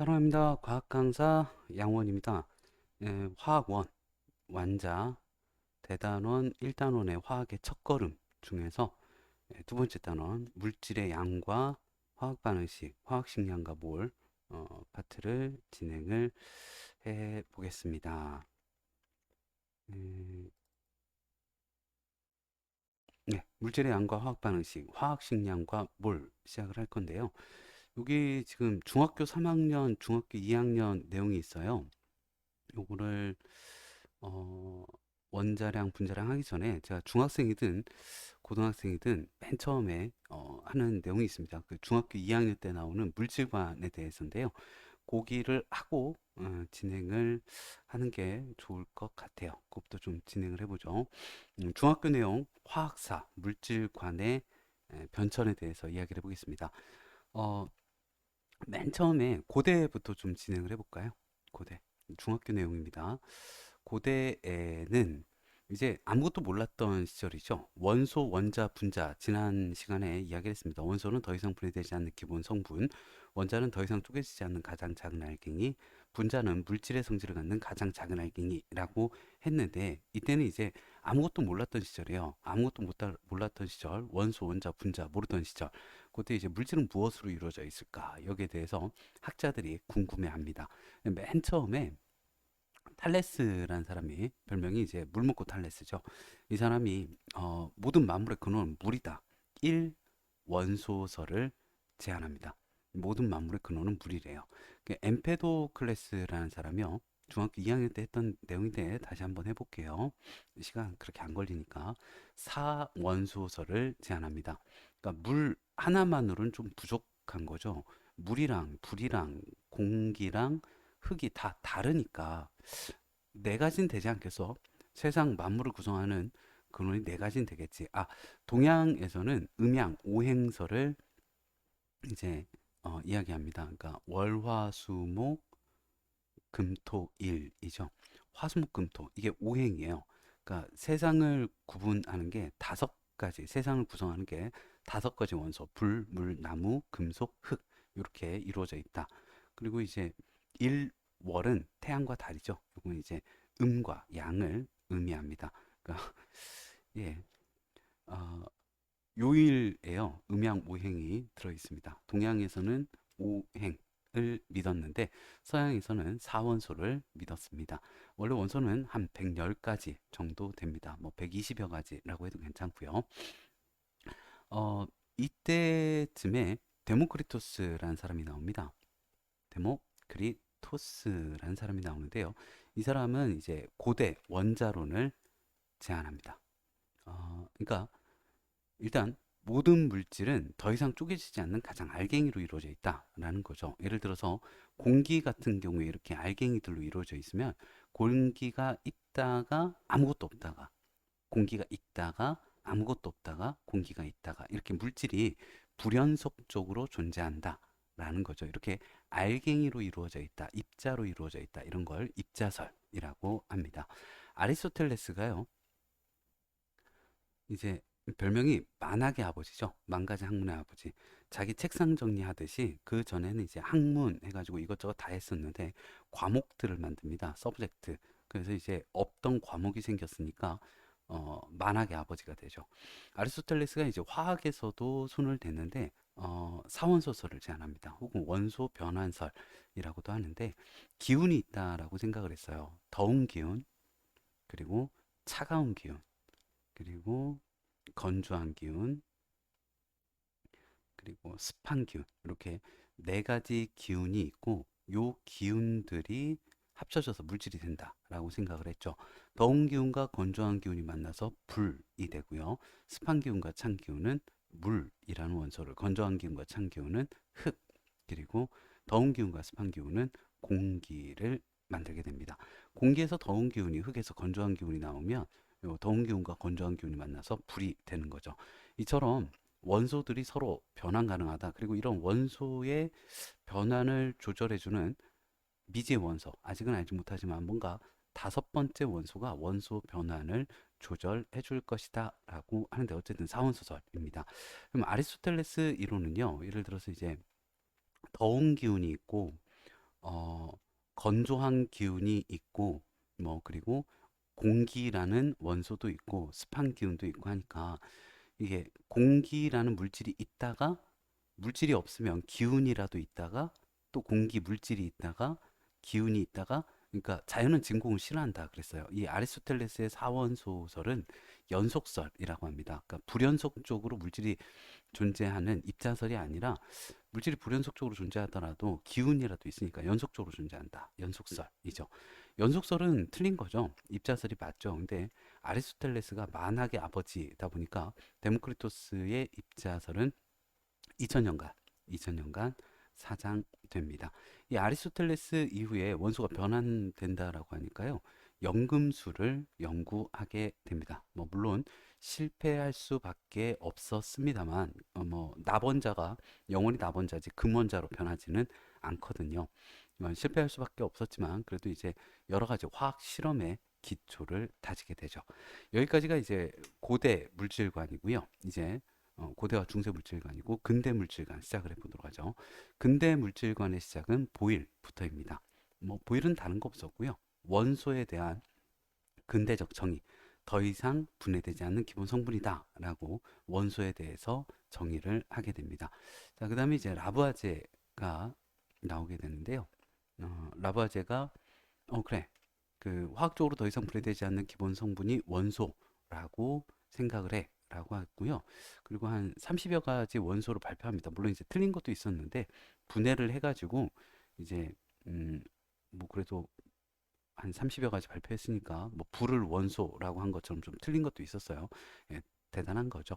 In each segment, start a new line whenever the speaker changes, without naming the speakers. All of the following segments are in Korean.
사랑합니다. 과학 강사 양원입니다. 예, 화학원, 완자, 대단원, 1단원의 화학의 첫걸음 중에서 예, 두 번째 단원, 물질의 양과 화학 반응식, 화학 식량과 몰 어, 파트를 진행을 해 보겠습니다. 예, 네, 물질의 양과 화학 반응식, 화학 식량과 몰 시작을 할 건데요. 여기 지금 중학교 3학년, 중학교 2학년 내용이 있어요. 요거를 어, 원자량, 분자량 하기 전에 제가 중학생이든 고등학생이든 맨 처음에 어, 하는 내용이 있습니다. 그 중학교 2학년 때 나오는 물질관에 대해서인데요. 고기를 하고 어, 진행을 하는 게 좋을 것 같아요. 그것부터 좀 진행을 해보죠. 음, 중학교 내용 화학사, 물질관의 에, 변천에 대해서 이야기를 해보겠습니다. 어, 맨 처음에 고대부터 좀 진행을 해볼까요? 고대. 중학교 내용입니다. 고대에는 이제 아무것도 몰랐던 시절이죠. 원소, 원자, 분자. 지난 시간에 이야기를 했습니다. 원소는 더 이상 분해되지 않는 기본 성분, 원자는 더 이상 쪼개지지 않는 가장 작은 알갱이, 분자는 물질의 성질을 갖는 가장 작은 알갱이라고 했는데 이때는 이제 아무것도 몰랐던 시절이에요. 아무것도 못 다- 몰랐던 시절, 원소, 원자, 분자 모르던 시절. 그때 이제 물질은 무엇으로 이루어져 있을까? 여기에 대해서 학자들이 궁금해합니다. 맨 처음에 탈레스라는 사람이 별명이 이제 물 먹고 탈레스죠. 이 사람이 어, 모든 만물의 근원은 물이다. 1 원소설을 제안합니다. 모든 만물의 근원은 물이래요. 그 엠페도클레스라는 사람이요. 중학교 2학년 때 했던 내용인데 다시 한번 해볼게요. 시간 그렇게 안 걸리니까 4원소설을 제안합니다. 그러니까 물 하나만으로는 좀 부족한 거죠. 물이랑 불이랑 공기랑 흙이 다 다르니까 네 가지는 되지 않겠어? 세상 만물을 구성하는 근원이 네 가지는 되겠지. 아, 동양에서는 음양 오행설을 이제 어, 이야기합니다. 그러니까 월화수목 금토일이죠. 화수목금토 이게 오행이에요. 그러니까 세상을 구분하는 게 다섯 가지, 세상을 구성하는 게 다섯 가지 원소, 불, 물, 나무, 금속, 흙 이렇게 이루어져 있다. 그리고 이제 일월은 태양과 달이죠. 이건 이제 음과 양을 의미합니다. 그러니까 예, 어, 요일에요. 음양 오행이 들어 있습니다. 동양에서는 오행을 믿었는데 서양에서는 사원소를 믿었습니다. 원래 원소는 한 110가지 정도 됩니다. 뭐 120여 가지라고 해도 괜찮고요. 어, 이때쯤에 데모크리토스라는 사람이 나옵니다. 데모크리토스라는 사람이 나오는데요. 이 사람은 이제 고대 원자론을 제안합니다. 어, 그러니까 일단 모든 물질은 더 이상 쪼개지지 않는 가장 알갱이로 이루어져 있다라는 거죠. 예를 들어서 공기 같은 경우에 이렇게 알갱이들로 이루어져 있으면 공기가 있다가 아무것도 없다가 공기가 있다가 아무것도 없다가 공기가 있다가 이렇게 물질이 불연속적으로 존재한다라는 거죠. 이렇게 알갱이로 이루어져 있다, 입자로 이루어져 있다 이런 걸 입자설이라고 합니다. 아리스토텔레스가요. 이제 별명이 만학의 아버지죠. 만 가지 학문의 아버지. 자기 책상 정리하듯이 그 전에는 이제 학문 해가지고 이것저것 다 했었는데 과목들을 만듭니다. 서브젝트. 그래서 이제 없던 과목이 생겼으니까 어, 만학의 아버지가 되죠. 아리스토텔레스가 이제 화학에서도 손을 댔는데 어, 사원소설을 제안합니다. 혹은 원소 변환설이라고도 하는데 기운이 있다라고 생각을 했어요. 더운 기운, 그리고 차가운 기운, 그리고 건조한 기운, 그리고 습한 기운 이렇게 네 가지 기운이 있고 요 기운들이 합쳐져서 물질이 된다라고 생각을 했죠. 더운 기운과 건조한 기운이 만나서 불이 되고요. 습한 기운과 찬 기운은 물이라는 원소를, 건조한 기운과 찬 기운은 흙, 그리고 더운 기운과 습한 기운은 공기를 만들게 됩니다. 공기에서 더운 기운이 흙에서 건조한 기운이 나오면 요 더운 기운과 건조한 기운이 만나서 불이 되는 거죠. 이처럼 원소들이 서로 변환 가능하다. 그리고 이런 원소의 변환을 조절해주는 미지의 원소, 아직은 알지 못하지만 뭔가 다섯 번째 원소가 원소 변환을 조절해 줄 것이다 라고 하는데 어쨌든 사원소설입니다. 그럼 아리스토텔레스 이론은요, 예를 들어서 이제 더운 기운이 있고 어, 건조한 기운이 있고 뭐 그리고 공기라는 원소도 있고 습한 기운도 있고 하니까 이게 공기라는 물질이 있다가 물질이 없으면 기운이라도 있다가 또 공기 물질이 있다가 기운이 있다가 그러니까 자연은 진공을 싫어한다 그랬어요. 이 아리스토텔레스의 사원소설은 연속설이라고 합니다. 그러니까 불연속적으로 물질이 존재하는 입자설이 아니라 물질이 불연속적으로 존재하더라도 기운이라도 있으니까 연속적으로 존재한다. 연속설이죠. 연속설은 틀린 거죠. 입자설이 맞죠. 근데 아리스토텔레스가 만학의 아버지다 보니까 데모크리토스의 입자설은 2000년간 2000년간 사장됩니다. 이 아리스토텔레스 이후에 원소가 변환된다라고 하니까요. 연금술을 연구하게 됩니다. 뭐 물론 실패할 수밖에 없었습니다만 어, 뭐 나번자가 영원히 나번자지 금원자로 변하지는 않거든요. 어, 실패할 수밖에 없었지만 그래도 이제 여러 가지 화학 실험에 기초를 다지게 되죠. 여기까지가 이제 고대 물질관이고요. 이제 어, 고대와 중세 물질관이고 근대 물질관 시작을 해보도록 하죠. 근대 물질관의 시작은 보일부터입니다. 뭐 보일은 다른 거 없었고요. 원소에 대한 근대적 정의, 더 이상 분해되지 않는 기본 성분이다라고 원소에 대해서 정의를 하게 됩니다. 자, 그다음에 이제 라부아제가 나오게 되는데요. 어, 라부아제가 어 그래 그 화학적으로 더 이상 분해되지 않는 기본 성분이 원소라고 생각을 해. 라고 했고요. 그리고 한 30여 가지 원소를 발표합니다. 물론 이제 틀린 것도 있었는데 분해를 해가지고 이제 음 뭐 그래도 한 30여 가지 발표했으니까 뭐 불을 원소라고 한 것처럼 좀 틀린 것도 있었어요. 예, 대단한 거죠.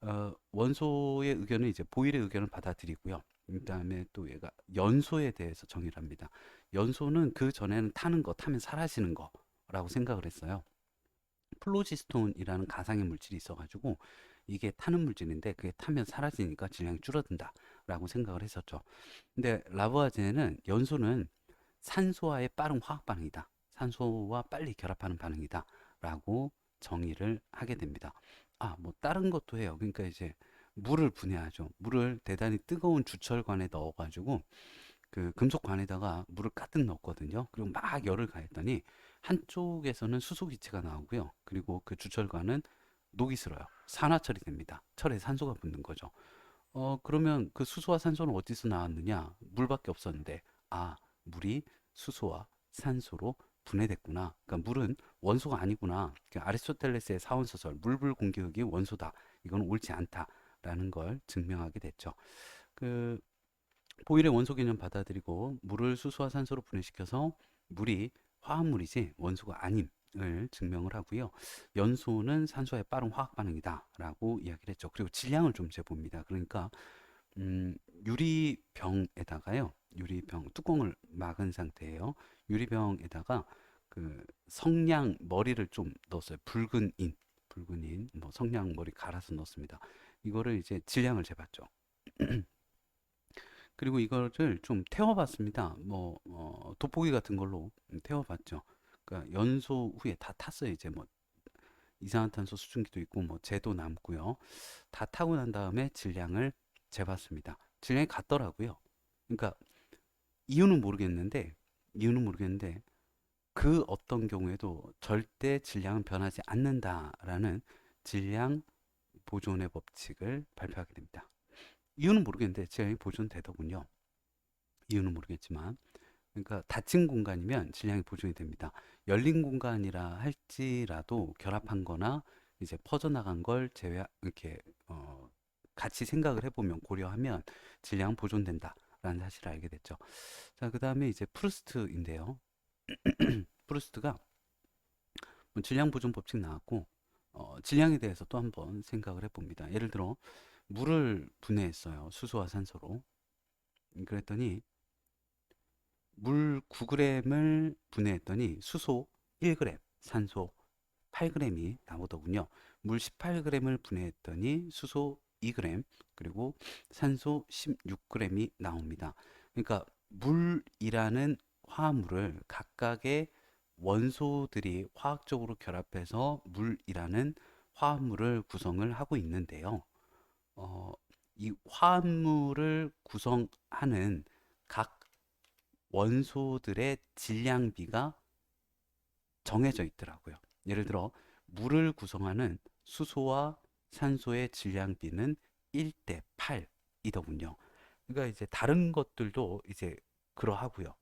어, 원소의 의견은 이제 보일의 의견을 받아들이고요. 그다음에 또 얘가 연소에 대해서 정의를 합니다. 연소는 그 전에는 타는 거, 타면 사라지는 거라고 생각을 했어요. 플로지스톤이라는 가상의 물질이 있어가지고 이게 타는 물질인데 그게 타면 사라지니까 질량이 줄어든다라고 생각을 했었죠. 근데 라부아제는 연소는 산소와의 빠른 화학 반응이다. 산소와 빨리 결합하는 반응이다라고 정의를 하게 됩니다. 아, 뭐 다른 것도 해요. 그러니까 이제 물을 분해하죠. 물을 대단히 뜨거운 주철관에 넣어가지고 그 금속관에다가 물을 가득 넣었거든요. 그리고 막 열을 가했더니 한쪽에서는 수소 기체가 나오고요. 그리고 그 주철관은 녹이 슬어요. 산화철이 됩니다. 철에 산소가 붙는 거죠. 어, 그러면 그 수소와 산소는 어디서 나왔느냐? 물밖에 없었는데, 아, 물이 수소와 산소로 분해됐구나. 그러니까 물은 원소가 아니구나. 그러니까 아리스토텔레스의 사원소설 물불 공기흑이 원소다. 이건 옳지 않다라는 걸 증명하게 됐죠. 그 보일의 원소 개념 받아들이고 물을 수소와 산소로 분해시켜서 물이 화합물이지 원소가 아님을 증명을 하고요. 연소는 산소의 빠른 화학 반응이다라고 이야기를 했죠. 그리고 질량을 좀 재봅니다. 그러니까 음, 유리병에다가요. 유리병 뚜껑을 막은 상태예요. 유리병에다가 그 성냥 머리를 좀 넣었어요. 붉은 인, 붉은 인, 뭐 성냥 머리 갈아서 넣습니다. 이거를 이제 질량을 재봤죠. 그리고 이거를 좀 태워봤습니다. 뭐 어, 돋보기 같은 걸로 태워봤죠. 그러니까 연소 후에 다 탔어요. 이제 뭐 이산화탄소 수증기도 있고 뭐 재도 남고요. 다 타고 난 다음에 질량을 재봤습니다. 질량이 같더라고요. 그러니까 이유는 모르겠는데 이유는 모르겠는데 그 어떤 경우에도 절대 질량은 변하지 않는다라는 질량 보존의 법칙을 발표하게 됩니다. 이유는 모르겠는데 질량이 보존되더군요. 이유는 모르겠지만 그러니까 닫힌 공간이면 질량이 보존이 됩니다. 열린 공간이라 할지라도 결합한 거나 이제 퍼져나간 걸 제외 이렇게 어, 같이 생각을 해보면 고려하면 질량은 보존된다 라는 사실을 알게 됐죠. 자, 그 다음에 이제 프루스트인데요. 프루스트가 뭐 질량 보존 법칙 나왔고 어, 질량에 대해서 또 한번 생각을 해봅니다. 예를 들어 물을 분해했어요. 수소와 산소로. 그랬더니 물 9g을 분해했더니 수소 1g, 산소 8g이 나오더군요. 물 18g을 분해했더니 수소 2g, 그리고 산소 16g이 나옵니다. 그러니까 물이라는 화합물을 각각의 원소들이 화학적으로 결합해서 물이라는 화합물을 구성을 하고 있는데요. 어, 이 화합물을 구성하는 각 원소들의 질량비가 정해져 있더라고요. 예를 들어 물을 구성하는 수소와 산소의 질량비는 1대 8이더군요. 그러니까 이제 다른 것들도 이제 그러하고요.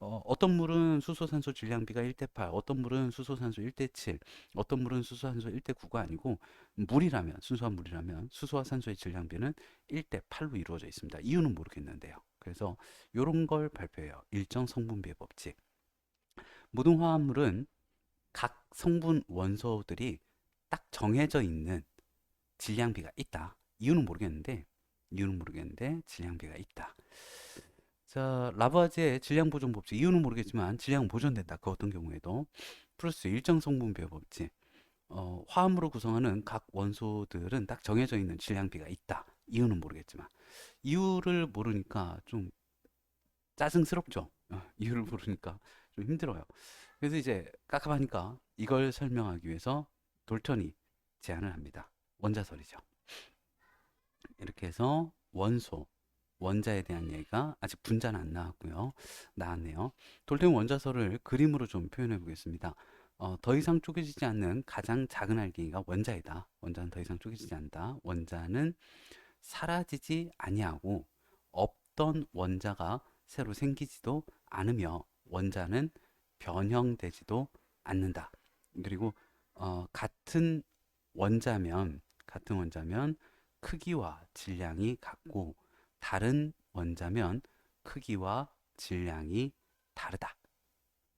어, 어떤 물은 수소, 산소 질량비가 1대 8, 어떤 물은 수소, 산소 1대 7, 어떤 물은 수소, 산소 1대 9가 아니고 물이라면, 순수한 물이라면 수소와 산소의 질량비는 1대 8로 이루어져 있습니다. 이유는 모르겠는데요. 그래서 이런 걸 발표해요. 일정 성분비의 법칙. 모든 화합물은 각 성분 원소들이 딱 정해져 있는 질량비가 있다. 이유는 모르겠는데 이유는 모르겠는데 질량비가 있다. 자, 라바즈의 질량 보존 법칙 이유는 모르겠지만 질량은 보존된다. 그 어떤 경우에도 플러스 일정 성분비의 법칙. 어, 화합물을 구성하는 각 원소들은 딱 정해져 있는 질량비가 있다. 이유는 모르겠지만 이유를 모르니까 좀 짜증스럽죠. 어, 이유를 모르니까 좀 힘들어요. 그래서 이제 깝깝하니까 이걸 설명하기 위해서 돌턴이 제안을 합니다. 원자설이죠. 이렇게 해서 원소, 원자에 대한 얘기가 아직 분자는 안 나왔고요. 나왔네요. 돌턴 원자설을 그림으로 좀 표현해 보겠습니다. 어, 더 이상 쪼개지지 않는 가장 작은 알갱이가 원자이다. 원자는 더 이상 쪼개지지 않는다. 원자는 사라지지 아니하고 없던 원자가 새로 생기지도 않으며 원자는 변형되지도 않는다. 그리고 어, 같은 원자면 같은 원자면 크기와 질량이 같고 다른 원자면 크기와 질량이 다르다.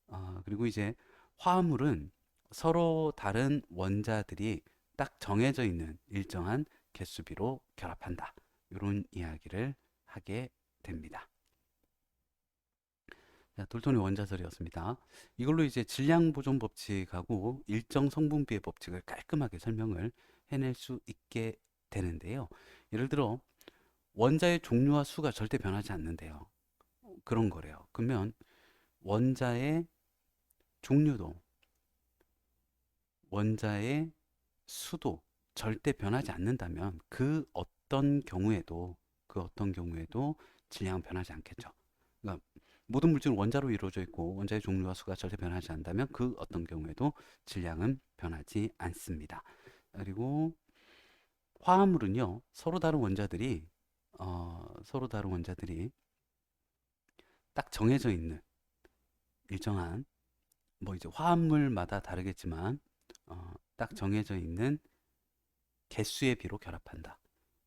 어, 그리고 이제 화합물은 서로 다른 원자들이 딱 정해져 있는 일정한 개수비로 결합한다. 이런 이야기를 하게 됩니다. 자, 돌톤의 원자설이었습니다. 이걸로 이제 질량 보존 법칙하고 일정 성분비의 법칙을 깔끔하게 설명을 해낼 수 있게 되는데요. 예를 들어 원자의 종류와 수가 절대 변하지 않는데요. 그런 거래요. 그러면 원자의 종류도 원자의 수도 절대 변하지 않는다면 그 어떤 경우에도 그 어떤 경우에도 질량은 변하지 않겠죠. 그러니까 모든 물질은 원자로 이루어져 있고 원자의 종류와 수가 절대 변하지 않는다면 그 어떤 경우에도 질량은 변하지 않습니다. 그리고 화합물은요 서로 다른 원자들이 어, 서로 다른 원자들이 딱 정해져 있는 일정한 뭐 이제 화합물마다 다르겠지만 어, 딱 정해져 있는 개수의 비로 결합한다.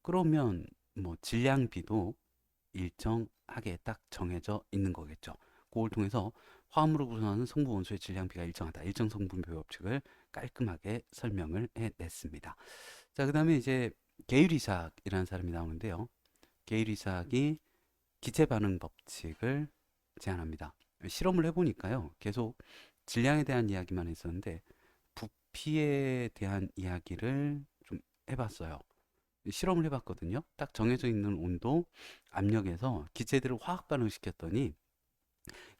그러면 뭐 질량 비도 일정하게 딱 정해져 있는 거겠죠. 그걸 통해서 화합물을 구성하는 성분 원소의 질량 비가 일정하다. 일정 성분비 법칙을 깔끔하게 설명을 해냈습니다. 자, 그 다음에 이제 게일 이삭이라는 사람이 나오는데요. 게일 이삭이 기체 반응 법칙을 제안합니다. 실험을 해보니까요. 계속 질량에 대한 이야기만 했었는데 부피에 대한 이야기를 좀 해봤어요. 실험을 해봤거든요. 딱 정해져 있는 온도, 압력에서 기체들을 화학 반응을 시켰더니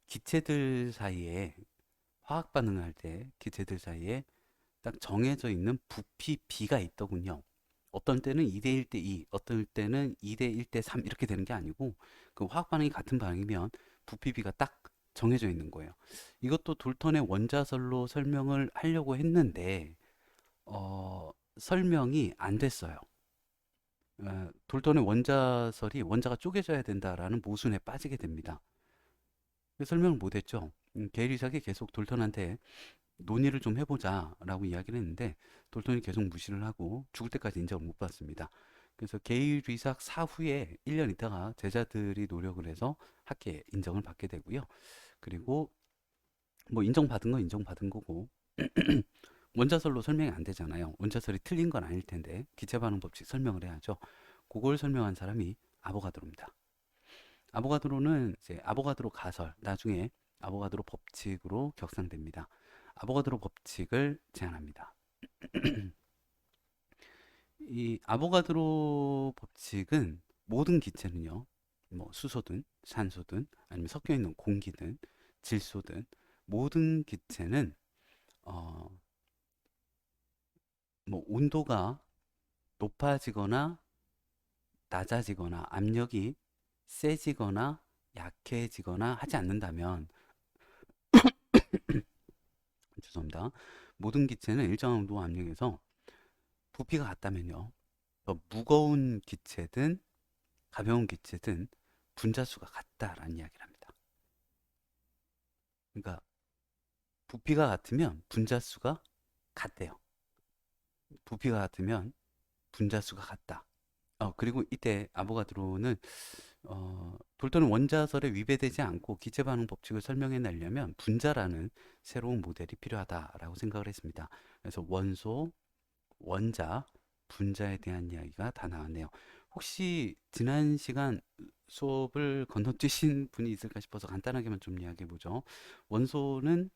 기체들 사이에 화학 반응을 할때 기체들 사이에 딱 정해져 있는 부피 비가 있더군요. 어떤 때는 2대 1 대 2, 어떤 때는 2대 1 대 3 이렇게 되는 게 아니고 그 화학 반응이 같은 반응이면 부피 비가 딱 정해져 있는 거예요. 이것도 돌턴의 원자설로 설명을 하려고 했는데 어, 설명이 안 됐어요. 어, 돌턴의 원자설이 원자가 쪼개져야 된다라는 모순에 빠지게 됩니다. 설명을 못했죠. 음, 게일 이삭이 계속 돌턴한테 논의를 좀 해보자라고 이야기를 했는데 돌턴이 계속 무시를 하고 죽을 때까지 인정을 못 받습니다. 그래서 게일 이삭 사후에 1년 있다가 제자들이 노력을 해서 학계 인정을 받게 되고요. 그리고 뭐 인정받은 건 인정받은 거고 원자설로 설명이 안 되잖아요. 원자설이 틀린 건 아닐 텐데 기체 반응 법칙 설명을 해야죠. 그걸 설명한 사람이 아보가드로입니다. 아보가드로는 이제 아보가드로 가설 나중에 아보가드로 법칙으로 격상됩니다. 아보가드로 법칙을 제안합니다. 이 아보가드로 법칙은 모든 기체는요, 뭐 수소든 산소든 아니면 섞여 있는 공기든 질소든 모든 기체는 어, 뭐 온도가 높아지거나 낮아지거나 압력이 세지거나 약해지거나 하지 않는다면 죄송합니다. 모든 기체는 일정한 온도 압력에서 부피가 같다면요. 더 무거운 기체든 가벼운 기체든 분자수가 같다라는 이야기를 합니다. 그러니까 부피가 같으면 분자수가 같대요. 부피가 같으면 분자수가 같다. 어, 그리고 이때 아보가드로는 어, 돌도는 원자설에 위배되지 않고 기체 반응 법칙을 설명해 내려면 분자라는 새로운 모델이 필요하다라고 생각을 했습니다. 그래서 원소, 원자, 분자에 대한 이야기가 다 나왔네요. 혹시 지난 시간 수업을 건너뛰신 분이 있을까 싶어서 간단하게만 좀 이야기해 보죠. 원소는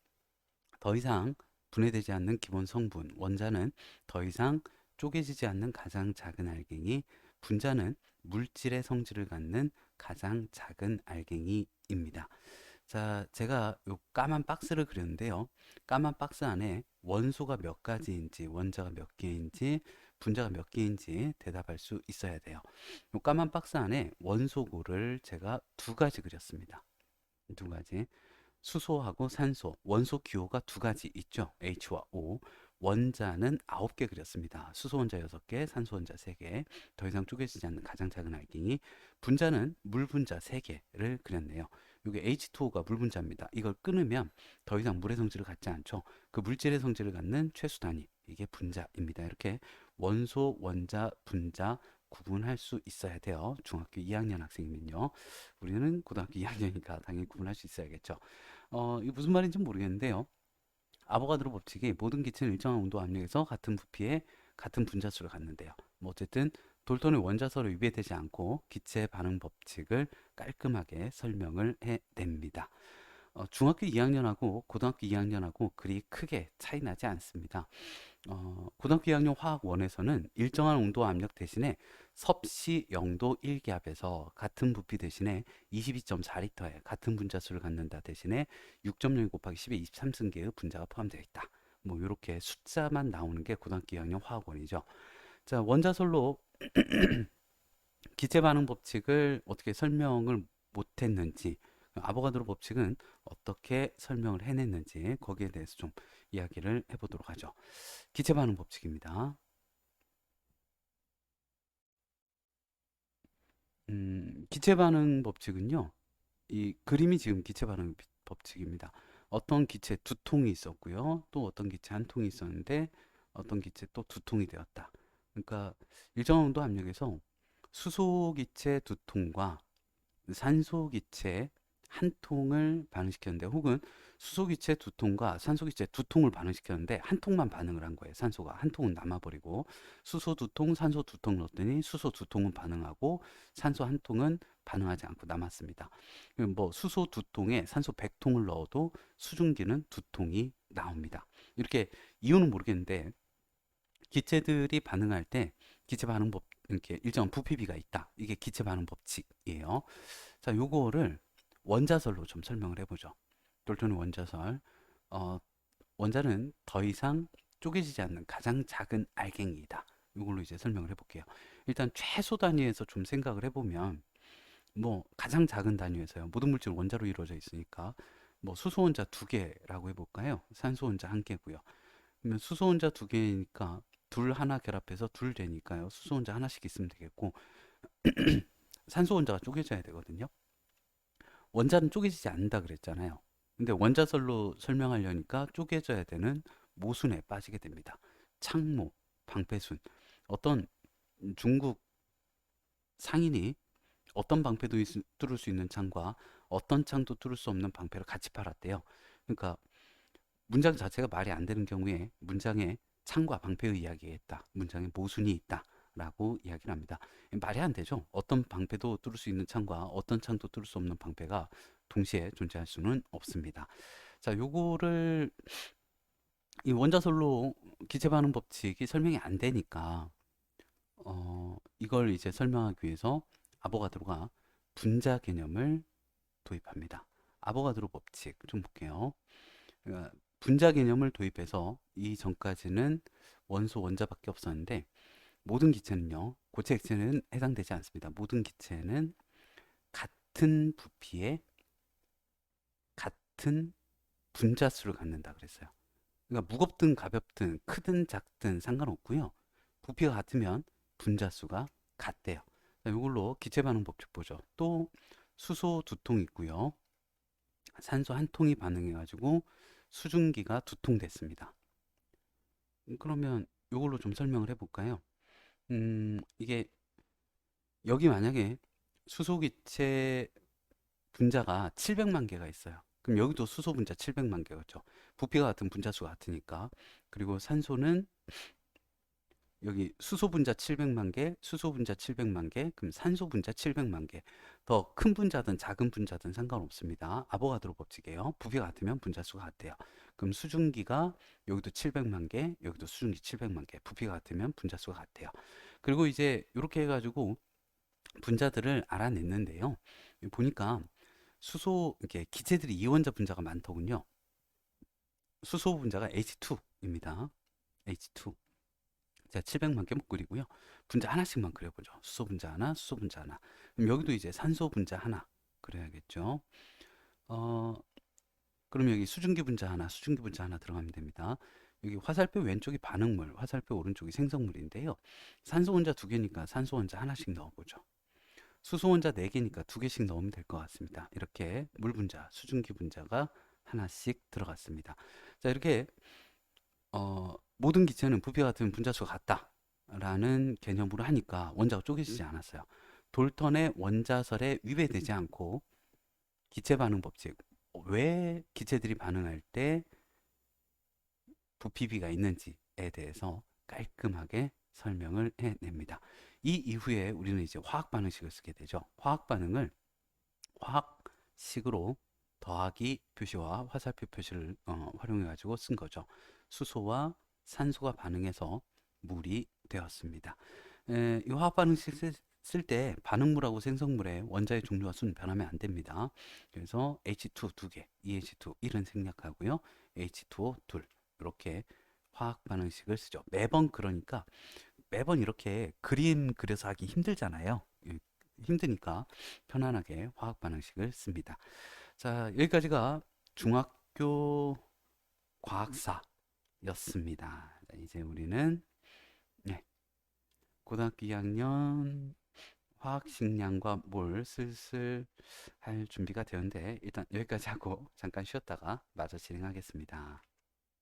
더 이상 분해되지 않는 기본 성분, 원자는 더 이상 쪼개지지 않는 가장 작은 알갱이, 분자는 물질의 성질을 갖는 가장 작은 알갱이입니다. 자, 제가 요 까만 박스를 그렸는데요. 까만 박스 안에 원소가 몇 가지인지, 원자가 몇 개인지, 분자가 몇 개인지 대답할 수 있어야 돼요. 요 까만 박스 안에 원소고를 제가 두 가지 그렸습니다. 두 가지. 수소하고 산소, 원소 기호가 두 가지 있죠. H와 O. 원자는 아홉 개 그렸습니다. 수소 원자 여섯 개, 산소 원자 세 개. 더 이상 쪼개지지 않는 가장 작은 알갱이. 분자는 물 분자 세 개를 그렸네요. 이게 H2O가 물 분자입니다. 이걸 끊으면 더 이상 물의 성질을 갖지 않죠. 그 물질의 성질을 갖는 최수 단위. 이게 분자입니다. 이렇게 원소, 원자, 분자 구분할 수 있어야 돼요. 중학교 2학년 학생이면요. 우리는 고등학교 2학년이니까 당연히 구분할 수 있어야겠죠. 어, 이게 무슨 말인지 모르겠는데요. 아보가드로 법칙이 모든 기체는 일정한 온도 압력에서 같은 부피에 같은 분자수를 갖는데요. 뭐 어쨌든 돌턴의 원자설을 위배되지 않고 기체 반응 법칙을 깔끔하게 설명을 해냅니다. 어, 중학교 2학년하고 고등학교 2학년하고 그리 크게 차이 나지 않습니다. 어, 고등학교 2학년 화학 1에서는 일정한 온도 압력 대신에 섭씨 0도 1기압에서 같은 부피 대신에 22.4리터의 같은 분자수를 갖는다 대신에 6.0 곱하기 10의 23승계의 분자가 포함되어 있다. 뭐 이렇게 숫자만 나오는 게 고등학교 2학년 화학원이죠. 자, 원자설로 기체 반응 법칙을 어떻게 설명을 못 했는지 아보가드로 법칙은 어떻게 설명을 해냈는지 거기에 대해서 좀 이야기를 해보도록 하죠. 기체 반응 법칙입니다. 음, 기체 반응 법칙은요. 이 그림이 지금 기체 반응 비- 법칙입니다. 어떤 기체 두 통이 있었고요. 또 어떤 기체 한 통이 있었는데 어떤 기체 또 두 통이 되었다. 그러니까 일정한 온도 압력에서 수소 기체 두 통과 산소 기체 한 통을 반응시켰는데 혹은 수소 기체 두 통과 산소 기체 두 통을 반응시켰는데 한 통만 반응을 한 거예요. 산소가 한 통은 남아버리고 수소 두 통, 산소 두 통 넣었더니 수소 두 통은 반응하고 산소 한 통은 반응하지 않고 남았습니다. 뭐 수소 두 통에 산소 100통을 넣어도 수증기는 두 통이 나옵니다. 이렇게 이유는 모르겠는데 기체들이 반응할 때 기체 반응 법 이렇게 일정한 부피비가 있다. 이게 기체 반응 법칙이에요. 자, 요거를 원자설로 좀 설명을 해보죠. 돌토는 원자설. 어, 원자는 더 이상 쪼개지지 않는 가장 작은 알갱이다. 이걸로 이제 설명을 해볼게요. 일단 최소 단위에서 좀 생각을 해보면 뭐 가장 작은 단위에서요. 모든 물질은 원자로 이루어져 있으니까 뭐 수소 원자 두 개라고 해볼까요? 산소 원자 한 개고요. 그러면 수소 원자 두 개니까 둘 하나 결합해서 둘 되니까요. 수소 혼자 하나씩 있으면 되겠고 산소 원자가 쪼개져야 되거든요. 원자는 쪼개지지 않는다 그랬잖아요. 근데 원자설로 설명하려니까 쪼개져야 되는 모순에 빠지게 됩니다. 창모, 방패순. 어떤 중국 상인이 어떤 방패도 있, 뚫을 수 있는 창과 어떤 창도 뚫을 수 없는 방패를 같이 팔았대요. 그러니까 문장 자체가 말이 안 되는 경우에 문장에 창과 방패의 이야기가 있다. 문장에 모순이 있다. 라고 이야기를 합니다. 말이 안 되죠. 어떤 방패도 뚫을 수 있는 창과 어떤 창도 뚫을 수 없는 방패가 동시에 존재할 수는 없습니다. 자, 요거를 이 원자설로 기체 반응 법칙이 설명이 안 되니까 어, 이걸 이제 설명하기 위해서 아보가드로가 분자 개념을 도입합니다. 아보가드로 법칙 좀 볼게요. 그러니까 분자 개념을 도입해서 이 전까지는 원소 원자밖에 없었는데 모든 기체는요 고체 액체는 해당되지 않습니다. 모든 기체는 같은 부피에 같은 분자수를 갖는다 그랬어요. 그러니까 무겁든 가볍든 크든 작든 상관없고요. 부피가 같으면 분자수가 같대요. 자, 이걸로 기체 반응 법칙 보죠. 또 수소 두 통 있고요. 산소 한 통이 반응해 가지고 수증기가 두 통 됐습니다. 음, 그러면 이걸로 좀 설명을 해 볼까요? 음, 이게 여기 만약에 수소 기체 분자가 700만 개가 있어요. 그럼 여기도 수소 분자 700만 개겠죠. 부피가 같은 분자수가 같으니까. 그리고 산소는 여기 수소 분자 700만 개, 수소 분자 700만 개, 그럼 산소 분자 700만 개. 더 큰 분자든 작은 분자든 상관없습니다. 아보가드로 법칙이에요. 부피가 같으면 분자수가 같대요. 그럼 수증기가 여기도 700만 개, 여기도 수증기 700만 개. 부피가 같으면 분자수가 같대요. 그리고 이제 이렇게 해가지고 분자들을 알아냈는데요. 보니까 수소 이렇게 기체들이 이원자 분자가 많더군요. 수소 분자가 H2입니다. H2. 제가 700만 개 못 그리고요. 분자 하나씩만 그려보죠. 수소 분자 하나, 수소 분자 하나. 그럼 여기도 이제 산소 분자 하나 그려야겠죠. 어, 그럼 여기 수증기 분자 하나, 수증기 분자 하나 들어가면 됩니다. 여기 화살표 왼쪽이 반응물, 화살표 오른쪽이 생성물인데요. 산소 원자 두 개니까 산소 원자 하나씩 넣어보죠. 수소 원자 네 개니까 두 개씩 넣으면 될 것 같습니다. 이렇게 물 분자, 수증기 분자가 하나씩 들어갔습니다. 자, 이렇게 어, 모든 기체는 부피가 같으면 분자수가 같다라는 개념으로 하니까 원자가 쪼개지지 않았어요. 돌턴의 원자설에 위배되지 않고 기체 반응 법칙, 왜 기체들이 반응할 때 부피비가 있는지에 대해서 깔끔하게 설명을 해냅니다. 이 이후에 우리는 이제 화학 반응식을 쓰게 되죠. 화학 반응을 화학식으로 더하기 표시와 화살표 표시를 어, 활용해 가지고 쓴 거죠. 수소와 산소가 반응해서 물이 되었습니다. 에, 이 화학 반응식 쓸 때 반응물하고 생성물의 원자의 종류와 수는 변하면 안 됩니다. 그래서 H2 두 개, EH2 1은 생략하고요. H2O 둘 이렇게 화학 반응식을 쓰죠. 매번 그러니까 매번 이렇게 그림 그려서 하기 힘들잖아요. 예, 힘드니까 편안하게 화학 반응식을 씁니다. 자, 여기까지가 중학교 과학사였습니다. 자, 이제 우리는 네, 고등학교 2학년 화학 식량과 몰 슬슬 할 준비가 되었는데 일단 여기까지 하고 잠깐 쉬었다가 마저 진행하겠습니다.